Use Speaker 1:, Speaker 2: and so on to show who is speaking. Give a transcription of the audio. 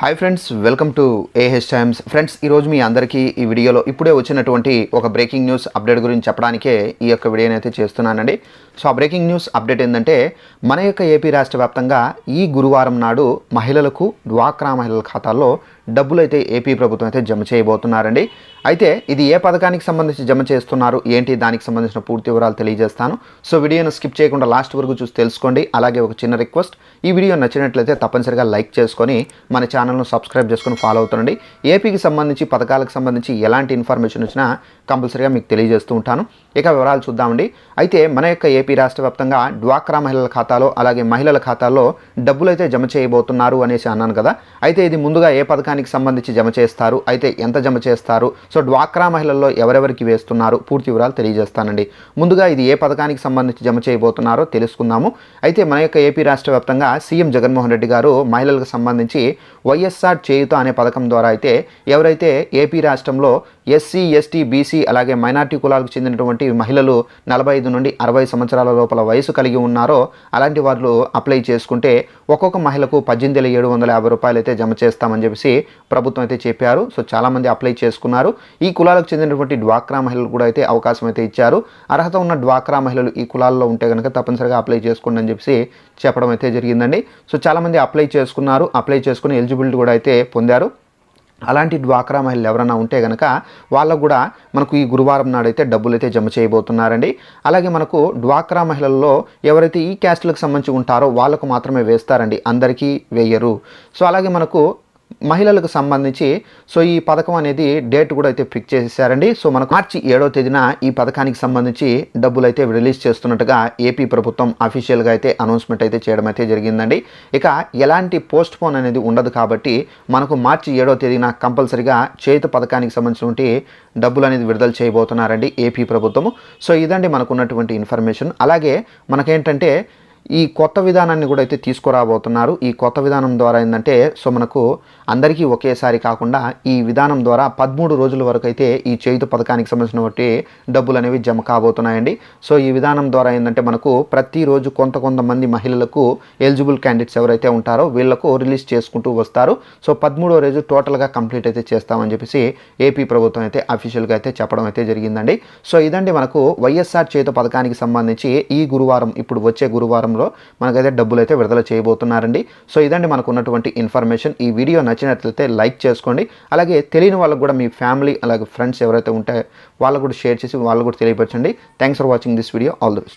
Speaker 1: Hi friends welcome to A H Times friends ఈరోజు మీ అందరికీ ఈ వీడియోలో ఇప్పుడే వచ్చినటువంటి ఒక బ్రేకింగ్ న్యూస్ అప్డేట్ గురించి చెప్పడానికే ఈ యొక్క వీడియోని అయితే చేస్తున్నానండి. సో ఆ బ్రేకింగ్ న్యూస్ అప్డేట్ ఏంటంటే మన యొక్క ఏపీ రాష్ట్ర వ్యాప్తంగా ఈ గురువారం నాడు మహిళలకు డ్వాక్రా మహిళల ఖాతాల్లో డబ్బులు అయితే ఏపీ ప్రభుత్వం అయితే జమ చేయబోతున్నారండి. అయితే ఇది ఏ పథకానికి సంబంధించి జమ చేస్తున్నారు? ఏంటి? దానికి సంబంధించిన పూర్తి వివరాలు తెలియజేస్తాను. సో వీడియోను స్కిప్ చేయకుండా లాస్ట్ వరకు చూసి తెలుసుకోండి. అలాగే ఒక చిన్న రిక్వెస్ట్ ఈ వీడియో నచ్చినట్లయితే తప్పనిసరిగా లైక్ చేసుకొని మన ఛానల్ను సబ్స్క్రైబ్ చేసుకొని ఫాలో అవుతుండండి. ఏపీకి సంబంధించి పథకాలకు సంబంధించి ఎలాంటి ఇన్ఫర్మేషన్ వచ్చినా కంపల్సరీగా మీకు తెలియజేస్తూ ఉంటాను. ఇక వివరాలు చూద్దామండి. అయితే మన యొక్క ఏపీ రాష్ట్ర వ్యాప్తంగా డ్వాక్రా మహిళల ఖాతాలో అలాగే మహిళల ఖాతాలో డబ్బులు అయితే జమ చేయబోతున్నారు అనేసి అన్నాను కదా. అయితే ఇది ముందుగా ఏ పథకానికి సంబంధించి జమ చేస్తారు? అయితే ఎంత జమ చేస్తారు? సో డ్వాక్రా మహిళల్లో ఎవరెవరికి వేస్తున్నారు? పూర్తి వివరాలు తెలియజేస్తానండి. ముందుగా ఇది ఏ పథకానికి సంబంధించి జమ చేయబోతున్నారో తెలుసుకుందాము. అయితే మన యొక్క ఏపీ రాష్ట్ర వ్యాప్తంగా సీఎం జగన్మోహన్ రెడ్డి గారు మహిళలకు సంబంధించి వైఎస్ఆర్ చేయుత అనే పథకం ద్వారా అయితే ఎవరైతే ఏపీ రాష్ట్రంలో ఎస్సీ ఎస్టీ బీసీ అలాగే మైనార్టీ కులాలకు చెందినటువంటి మహిళలు నలభై ఐదు నుండి అరవై సంవత్సరాల లోపల వయసు కలిగి ఉన్నారో అలాంటి వాళ్ళు అప్లై చేసుకుంటే ఒక్కొక్క మహిళకు పద్దెనిమిది వేల ఏడు వందల యాభై రూపాయలు అయితే జమ చేస్తామని చెప్పేసి ప్రభుత్వం అయితే చెప్పారు. సో చాలామంది అప్లై చేసుకున్నారు. ఈ కులాలకు చెందినటువంటి డ్వాక్రా మహిళలు కూడా అయితే అవకాశం అయితే ఇచ్చారు. అర్హత ఉన్న డ్వాక్రా మహిళలు ఈ కులాల్లో ఉంటే కనుక తప్పనిసరిగా అప్లై చేసుకోండి అని చెప్పేసి చెప్పడం అయితే జరిగిందండి. సో చాలామంది అప్లై చేసుకున్నారు. అప్లై చేసుకుని ఎలిజిబిలిటీ కూడా అయితే పొందారు. అలాంటి డ్వాక్రా మహిళలు ఎవరైనా ఉంటే కనుక వాళ్ళకు కూడా మనకు ఈ గురువారం నాడైతే డబ్బులు అయితే జమ చేయబోతున్నారండి. అలాగే మనకు డ్వాక్రా మహిళల్లో ఎవరైతే ఈ క్యాస్ట్లకు సంబంధించి ఉంటారో వాళ్ళకు మాత్రమే వేస్తారండి. అందరికీ వేయరు. సో అలాగే మనకు మహిళలకు సంబంధించి సో ఈ పథకం అనేది డేట్ కూడా అయితే ఫిక్స్ చేశారండి సో మనకు మార్చి ఏడో తేదీన ఈ పథకానికి సంబంధించి డబ్బులు అయితే రిలీజ్ చేస్తున్నట్టుగా ఏపీ ప్రభుత్వం అఫీషియల్గా అయితే అనౌన్స్మెంట్ అయితే చేయడం అయితే జరిగిందండి. ఇక ఎలాంటి పోస్ట్ పోన్ అనేది ఉండదు కాబట్టి మనకు మార్చి ఏడో తేదీన కంపల్సరిగా చేత పథకానికి సంబంధించినటువంటి డబ్బులు అనేది విడుదల చేయబోతున్నారండి ఏపీ ప్రభుత్వము సో ఇదండి మనకు ఉన్నటువంటి ఇన్ఫర్మేషన్. అలాగే మనకేంటంటే ఈ కొత్త విధానాన్ని కూడా అయితే తీసుకురాబోతున్నారు. ఈ కొత్త విధానం ద్వారా ఏంటంటే సో మనకు అందరికీ ఒకేసారి కాకుండా ఈ విధానం ద్వారా పదమూడు రోజుల వరకు అయితే ఈ చేయుత పథకానికి సంబంధించినటువంటి డబ్బులు అనేవి జమ కాబోతున్నాయండి. సో ఈ విధానం ద్వారా ఏంటంటే మనకు ప్రతిరోజు కొంత కొంతమంది మహిళలకు ఎలిజిబుల్ క్యాండిడేట్స్ ఎవరైతే ఉంటారో వీళ్ళకు రిలీజ్ చేసుకుంటూ వస్తారు. సో పదమూడో రోజు టోటల్గా కంప్లీట్ అయితే చేస్తామని చెప్పేసి ఏపీ ప్రభుత్వం అయితే అఫీషియల్గా అయితే చెప్పడం అయితే జరిగిందండి. సో ఇదండి మనకు వైఎస్ఆర్ చేత పథకానికి సంబంధించి ఈ గురువారం ఇప్పుడు వచ్చే గురువారంలో మనకైతే డబ్బులు అయితే విడుదల చేయబోతున్నారండి. సో ఇదండి మనకు ఉన్నటువంటి ఇన్ఫర్మేషన్. ఈ వీడియో నచ్చినట్లయితే లైక్ చేసుకోండి. అలాగే తెలియని వాళ్ళకు కూడా మీ ఫ్యామిలీ అలాగే ఫ్రెండ్స్ ఎవరైతే ఉంటే వాళ్ళకు కూడా షేర్ చేసి వాళ్ళకు కూడా తెలియపరచండి. Thanks for watching this video all the best